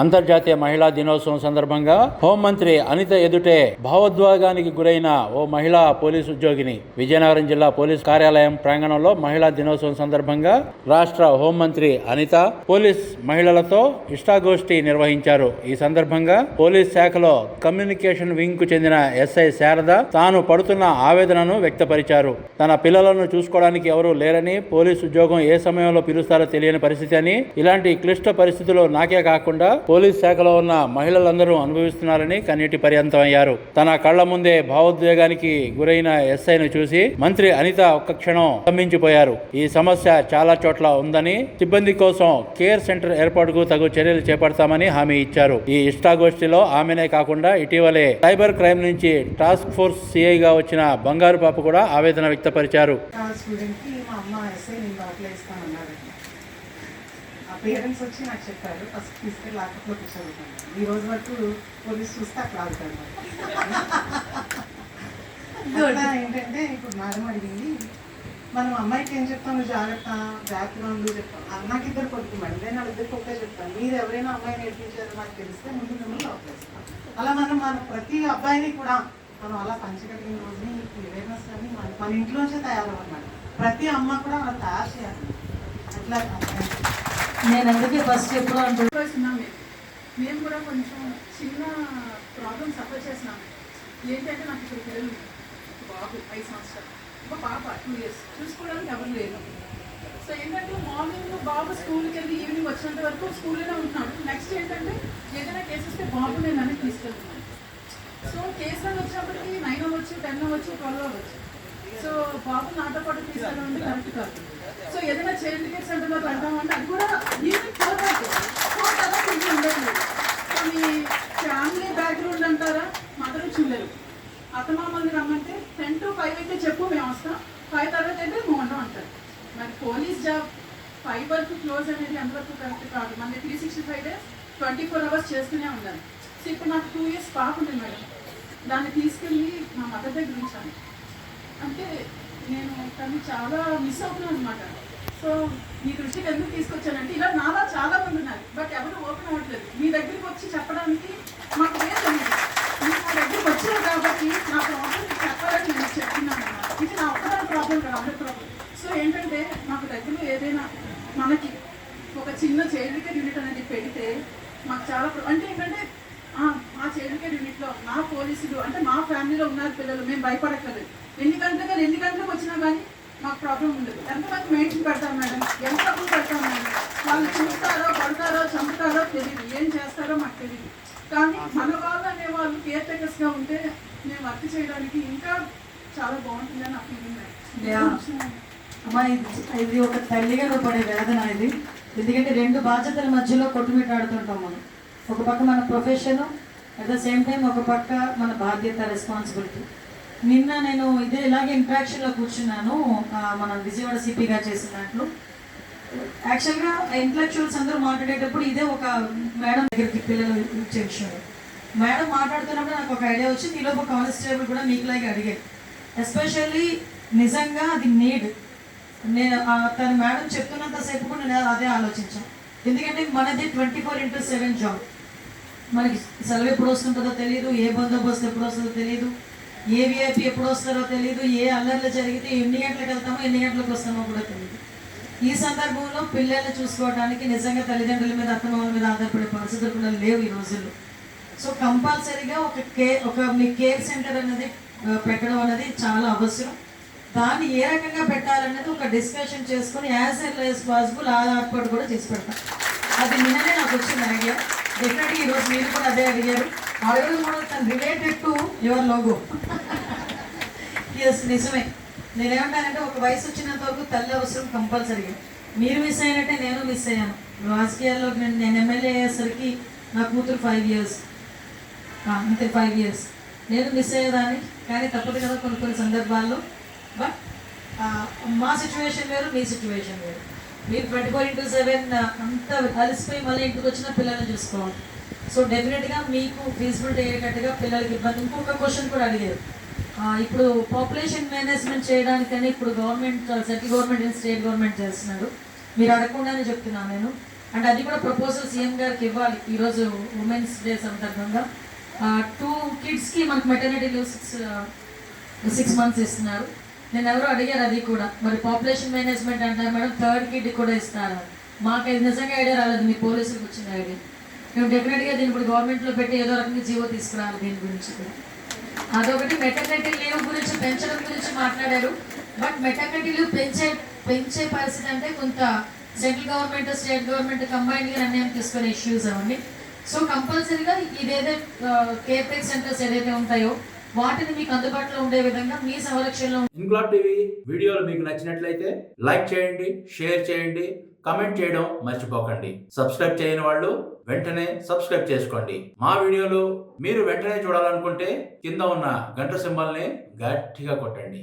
అంతర్జాతీయ మహిళా దినోత్సవం సందర్భంగా హోంమంత్రి అనిత ఎదుటే భావోద్వేగానికి గురైన ఓ మహిళా పోలీసు ఉద్యోగిని విజయనగరం జిల్లా పోలీస్ కార్యాలయం ప్రాంగణంలో మహిళా దినోత్సవం సందర్భంగా రాష్ట్ర హోంమంత్రి అనిత పోలీస్ మహిళలతో ఇష్టాగోష్ఠి నిర్వహించారు. ఈ సందర్భంగా పోలీస్ శాఖలో కమ్యూనికేషన్ వింగ్కు చెందిన ఎస్ఐ శారద తాను పడుతున్న ఆవేదనను వ్యక్తపరిచారు. తన పిల్లలను చూసుకోవడానికి ఎవరూ లేరని పోలీసు ఉద్యోగం ఏ సమయంలో పిలుస్తారో తెలియని పరిస్థితి అని ఇలాంటి క్లిష్ట పరిస్థితుల్లో నాకే కాకుండా పోలీస్ శాఖలో ఉన్న మహిళలందరూ అనుభవిస్తున్నారని కన్నీటి పర్యంతం అయ్యారు. తన కళ్ళ ముందే భావోద్వేగానికి గురైన ఎస్ఐను చూసి మంత్రి అనిత ఒక్క క్షణం స్తంభించిపోయారు. ఈ సమస్య చాలా చోట్ల ఉందని సిబ్బంది కోసం కేర్ సెంటర్ ఏర్పాటుకు తగు చర్యలు చేపడతామని హామీ ఇచ్చారు. ఈ ఇష్టాగోష్ఠిలో ఆమెనే కాకుండా ఇటీవలే సైబర్ క్రైమ్ నుంచి టాస్క్ ఫోర్స్ సిఐగా వచ్చిన బంగారు పాప కూడా ఆవేదన వ్యక్తపరిచారు ఆ స్టూడెంట్కి మా అమ్మ ఎస్ఐ నేను అప్లై ఇస్తానన్నారండి ఆ పేరెంట్స్ వచ్చి నాకు చెప్పారు ఫస్ట్ తీసుకెళ్ళి లాకప్లో కూర్చోబెట్టాను ఈ రోజు వరకు పోలీస్ చూస్తే అక్కడ అట్లా ఏంటంటే ఇప్పుడు మేడం అడిగింది మనం అమ్మాయికి ఏం చెప్తాము జాగ్రత్త జాగ్రత్తగా ఉండు చెప్తాం నాకు ఇద్దరు కొడుకు మేడం నేను వాళ్ళిద్దరికి ఒకటే చెప్తాను మీరు ఎవరైనా అమ్మాయిని నేర్పించారో నాకు తెలిస్తే ముందు మిమ్మల్ని ఆపేస్తాం అలా మనం మన ప్రతి అబ్బాయిని కూడా మనం అలా పంచగలిగిన రోజుని అవేర్నెస్ అని మన మన ఇంట్లోంచే తయారవ్వమాట ప్రతి అమ్మ కూడా మనం తయారు చేయాలి. అట్లా నేను అందుకే ఫస్ట్ ఎప్పుడు అంటే? మేము కూడా కొంచెం చిన్న ప్రాబ్లమ్ సఫర్ చేసినాం ఏంటంటే నాకు ఇప్పుడు పిల్లలు బాబు ఐదు సంవత్సరాలు. ఒక పాప టూ ఇయర్స్ చూసుకోవడానికి ఎవరు లేరు. సో ఏంటంటే మార్నింగ్ బాబు స్కూల్కి వెళ్ళి ఈవినింగ్ వచ్చినంత వరకు స్కూల్లోనే ఉంటున్నాడు. నెక్స్ట్ ఏంటంటే ఏదైనా కేసు వస్తే బాబు నేను అనేది తీసుకెళ్తున్నాను సో కేసు వచ్చినప్పటికీ వచ్చినప్పటికి నైన్ అవ్వచ్చు టెన్ అవ్వచ్చు ట్వెల్వ్ అవ్వచ్చు. సో బాబు నాతో పాటు తీసుకెళ్ళడం కరెక్ట్ కాదు. సో ఏదైనా చైల్డ్ కేర్ సెంటర్లో పెడతామంటే అది కూడా ఈవెన్ ఫోర్ వరకు ఫోర్ తర్వాత ఇంట్లో సో మీ ఫ్యామిలీ బ్యాక్గ్రౌండ్ అంటారా? మాత్రం చూడలేరు అత్తమామల్ని రమ్మంటే టెన్ టు ఫైవ్ అయితే చెప్పు మేము వస్తాం. ఫైవ్ తర్వాత అయితే మోండం అంటారు. మరి పోలీస్ జాబ్ ఫైవ్ వరకు క్లోజ్ అనేది ఎంతవరకు కరెక్ట్ కాదు. మనకి three sixty five days twenty four hours చేస్తూనే ఉండాలి. సో ఇప్పుడు నాకు టూ ఇయర్స్ పాప ఉంది మేడం. దాన్ని తీసుకెళ్ళి మా మదర్ దగ్గర ఉంచాను అంటే నేను తను చాలా మిస్ అవుతున్నాను అనమాట సో మీ దృష్టికి ఎందుకు తీసుకొచ్చానంటే ఇలా నాలా చాలా మంది ఉన్నారు. బట్ ఎవరు ఓపెన్ అవ్వట్లేదు. మీ దగ్గరికి వచ్చి చెప్పడానికి మాకు లేదు మీరు మా దగ్గరికి వచ్చారు కాబట్టి నా ప్రాబ్లం చెప్పాలని నేను చెప్తున్నాను ఇది నా ఒక్కదాని ప్రాబ్లం కాదు అందరి ప్రాబ్లం సో ఏంటంటే మాకు దగ్గరలో ఏదైనా మనకి ఒక చిన్న చైల్డ్ కేర్ యూనిట్ అనేది పెడితే మాకు చాలా అంటే ఏంటంటే ఆ, మా చైల్డ్ కేర్ యూనిట్లో మా పోలీసులు అంటే మా ఫ్యామిలీలో ఉన్నారు పిల్లలు మేము భయపడక్కర్లేదు. ఎన్ని గంటలకు ఎన్ని గంటలకు వచ్చినా కానీ మాకు ప్రాబ్లం ఉండదు. ఎంతమంది మెయింటైన్ పెడతాం మేడం? ఎంత డబ్బులు పెడతాం మేడం? వాళ్ళు చూస్తారో పడతారో చంపుతారో తెలియదు ఏం చేస్తారో మాకు తెలియదు కానీ మన వాళ్ళు అనే వాళ్ళు కేర్ టేకర్స్గా ఉంటే మేము వర్క్ చేయడానికి ఇంకా చాలా బాగుంటుందని నా ఫీలింగ్ అమ్మా ఇది ఇది ఒక తల్లిగా పడే వేదన ఇది. ఎందుకంటే రెండు బాధ్యతల మధ్యలో కొట్టుమిట్టాడుతుంటాం మనం. ఒక పక్క మన profession at the same time ఒక పక్క మన బాధ్యత రెస్పాన్సిబిలిటీ నిన్న నేను ఇదే ఇలాగే ఇంట్రాక్షన్లో కూర్చున్నాను ఆ, మన విజయవాడ సిపిగా చేసినట్లు యాక్చువల్గా ఇంటలెక్చువల్స్ అందరూ మాట్లాడేటప్పుడు ఇదే ఒక మేడం దగ్గరికి పిల్లలు ఇచ్చే విషయం మేడం మాట్లాడుతున్నప్పుడు నాకు ఒక ఐడియా వచ్చింది ఈలోపు కానిస్టేబుల్ కూడా మీకులాగే అడిగారు. ఎస్పెషల్లీ నిజంగా అది నీడ్ నేను తను తన మేడం చెప్తున్నంతసేపు కూడా నేను అదే ఆలోచించాను. ఎందుకంటే మనది twenty four into seven job మనకి సెలవు ఎప్పుడు వస్తుంటుందో తెలియదు ఏ బందోబస్తు ఎప్పుడు వస్తుందో తెలియదు ఏ విఐపి ఎప్పుడు వస్తారో తెలియదు ఏ అల్లర్లు జరిగితే ఎన్ని గంటలకు వెళ్తామో ఎన్ని గంటలకు వస్తామో కూడా తెలియదు ఈ సందర్భంలో పిల్లల్ని చూసుకోవడానికి నిజంగా తల్లిదండ్రుల మీద అత్తమామల మీద ఆధారపడే పరిస్థితులు కూడా లేవు ఈ రోజుల్లో. సో కంపల్సరీగా ఒక కేర్ ఒక మీ కేర్ సెంటర్ అనేది పెట్టడం అనేది చాలా అవసరం. దాన్ని ఏ రకంగా పెట్టాలనేది ఒక డిస్కషన్ చేసుకొని యాజ్ ఎల్ యాజ్ పాసిబుల్ ఆ ఏర్పాటు కూడా చేసి పెడతాం. అది నిన్ననే నాకు వచ్చింది ఐడియా. డెఫినెట్గా ఈరోజు మీరు కూడా అదే అడిగారు. అడగడం కూడా తను related to your logo yes నిజమే. నేనేమంటానంటే ఒక వయసు వచ్చినంత వరకు తల్లి అవసరం కంపల్సరీగా మీరు మిస్ అయినట్టే నేను మిస్ అయ్యాను. రాజకీయాల్లో నేను నేను ఎమ్మెల్యే అయ్యేసరికి నా కూతురు ఫైవ్ ఇయర్స్ అంతే ఫైవ్ ఇయర్స్ నేను మిస్ అయ్యేదాన్ని కానీ తప్పదు కదా కొన్ని కొన్ని సందర్భాల్లో. బట్ మా సిచ్యువేషన్ వేరు మీ సిచ్యువేషన్ వేరు. మీరు ట్వంటీ ఫోర్ ఇంటూ సెవెన్ అంతా అలసిపోయి మళ్ళీ ఇంటికి వచ్చిన పిల్లల్ని చూసుకోవాలి. సో డెఫినెట్గా మీకు ఫీజిబిలిటీ అయ్యేటట్టుగా పిల్లలకి ఇబ్బంది. ఇంకొక క్వశ్చన్ కూడా అడిగారు. ఇప్పుడు పాపులేషన్ మేనేజ్మెంట్ చేయడానికని ఇప్పుడు government central government state government చేస్తున్నారు. మీరు అడగకుండానే చెప్తున్నాను నేను. అండ్ అది కూడా ప్రపోజల్ సీఎం గారికి ఇవ్వాలి. ఈరోజు ఉమెన్స్ డే సందర్భంగా. టూ కిడ్స్కి మనకు maternity leave six six months ఇస్తున్నారు. నేను ఎవరో అడిగారు అది కూడా. మరి పాపులేషన్ మేనేజ్మెంట్ అంటారు మేడం థర్డ్ కిడ్ కూడా ఇస్తారు? మాకు నిజంగా ఐడియా రాలేదు మీ పోలీసులకు వచ్చిన ఐడియా. మేము డెఫినెట్గా దీన్ని ఇప్పుడు గవర్నమెంట్లో పెట్టి ఏదో రకంగా జీవో తీసుకురావాలి దీని గురించి కూడా. అదొకటి మెటర్నిటీ లీవ్ గురించి పెంచడం గురించి మాట్లాడారు. బట్ మెటర్నిటీ లీవ్ పెంచే పెంచే పరిస్థితి అంటే కొంత సెంట్రల్ గవర్నమెంట్ స్టేట్ గవర్నమెంట్ కంబైన్డ్గా నిర్ణయం తీసుకునే ఇష్యూస్ అవన్నీ. సో కంపల్సరీగా ఇదేదైతే కేర్ టేక్ సెంటర్స్ ఏదైతే ఉంటాయో వాటిని మీకు అందుబాటులో ఉండే విధంగా మీ సంరక్షణలో ఇంక్లాబ్ టీవీ వీడియోలు మీకు నచ్చినట్లయితే లైక్ చేయండి షేర్ చేయండి కమెంట్ చేయడం మర్చిపోకండి. సబ్స్క్రైబ్ చేయని వాళ్ళు వెంటనే సబ్స్క్రైబ్ చేసుకోండి. మా వీడియోలు మీరు వెంటనే చూడాలనుకుంటే కింద ఉన్న గంట సింబల్ని గట్టిగా కొట్టండి.